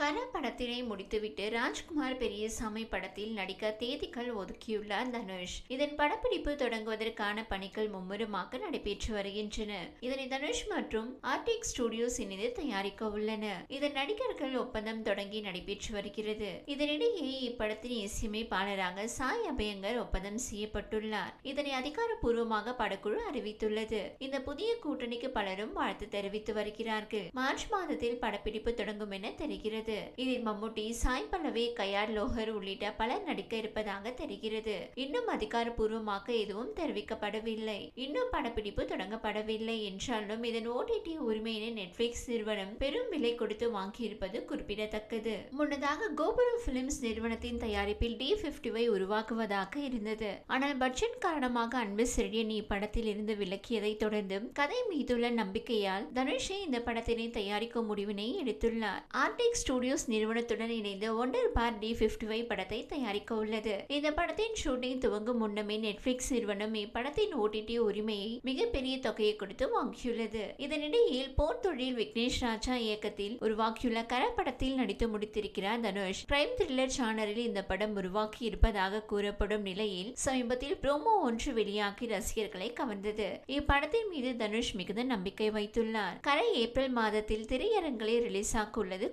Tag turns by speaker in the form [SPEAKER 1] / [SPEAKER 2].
[SPEAKER 1] கர படத்தினை முடித்துவிட்டு ராஜ்குமார் பெரியசாமி படத்தில் நடிக்க தேதிகள் ஒதுக்கியுள்ளார் தனுஷ். இதன் படப்பிடிப்பு தொடங்குவதற்கான பணிகள் மும்முரமாக நடைபெற்று வருகின்றன. இதனை தனுஷ் மற்றும் ஆர்டிக் ஸ்டுடியோஸ் இணைந்து தயாரிக்க உள்ளன. இதன் நடிகர்கள் ஒப்பந்தம் தொடங்கி நடைபெற்று வருகிறது. இதனிடையே இப்படத்தின் இசையமைப்பாளராக சாய் அபயங்கர் ஒப்பந்தம் செய்யப்பட்டுள்ளார். இதனை அதிகாரப்பூர்வமாக படக்குழு அறிவித்துள்ளது. இந்த புதிய கூட்டணிக்கு பலரும் வாழ்த்து தெரிவித்து வருகிறார்கள். மார்ச் மாதத்தில் படப்பிடிப்பு தொடங்கும் என தெரிகிறது. இதில் மம்முட்டி சாய் பல்லவி கயார் லோஹர் உள்ளிட்ட பலர் நடிக்க இருப்பதாக தெரிகிறது. இன்னும் அதிகாரப்பூர்வமாக எதுவும் தெரிவிக்கப்படவில்லை. இன்னும் படப்பிடிப்பு தொடங்கப்படவில்லை என்றாலும் இதன் ஓடிடி உரிமையினை நெட்ஃபிளிக்ஸ் நிறுவனம் பெரும் விலை கொடுத்து வாங்கியிருப்பது குறிப்பிடத்தக்கது. முன்னதாக கோபுரம் பிலிம்ஸ் நிறுவனத்தின் தயாரிப்பில் டி பிப்டிவை உருவாக்குவதாக இருந்தது. ஆனால் பட்ஜெட் காரணமாக அன்பு செழியன் இப்படத்தில் இருந்து விலக்கியதை தொடர்ந்து கதை மீதுள்ள நம்பிக்கையால் தனுஷே இந்த படத்தினை தயாரிக்கும் முடிவினை எடுத்துள்ளார். ஆர்டிக் ஸ்டுடியோஸ் நிறுவனத்துடன் இணைந்து ஒண்டர் பார் டி பிப்டி படத்தை தயாரிக்க உள்ளது. இந்த படத்தின் ஷூட்டிங் துவங்கும் முன்னமே நெட்ஃபிளிக்ஸ் நிறுவனம் இப்படத்தின் ஓடிடி உரிமையை மிகப்பெரிய தொகையை கொடுத்து வாங்கியுள்ளது. இதனிடையில் போர் தொழில் விக்னேஷ் ராஜா இயக்கத்தில் உருவாக்கியுள்ள கர படத்தில் நடித்து முடித்திருக்கிறார் தனுஷ். கிரைம் த்ரில்லர் சானரில் இந்த படம் உருவாக்கி இருப்பதாக கூறப்படும் நிலையில் சமீபத்தில் ப்ரோமோ ஒன்று வெளியாகி ரசிகர்களை கவர்ந்தது. இப்படத்தின் மீது தனுஷ் மிகுந்த நம்பிக்கை வைத்துள்ளார். கரை ஏப்ரல் மாதத்தில் திரையரங்கில் ரிலீஸ் ஆக உள்ளது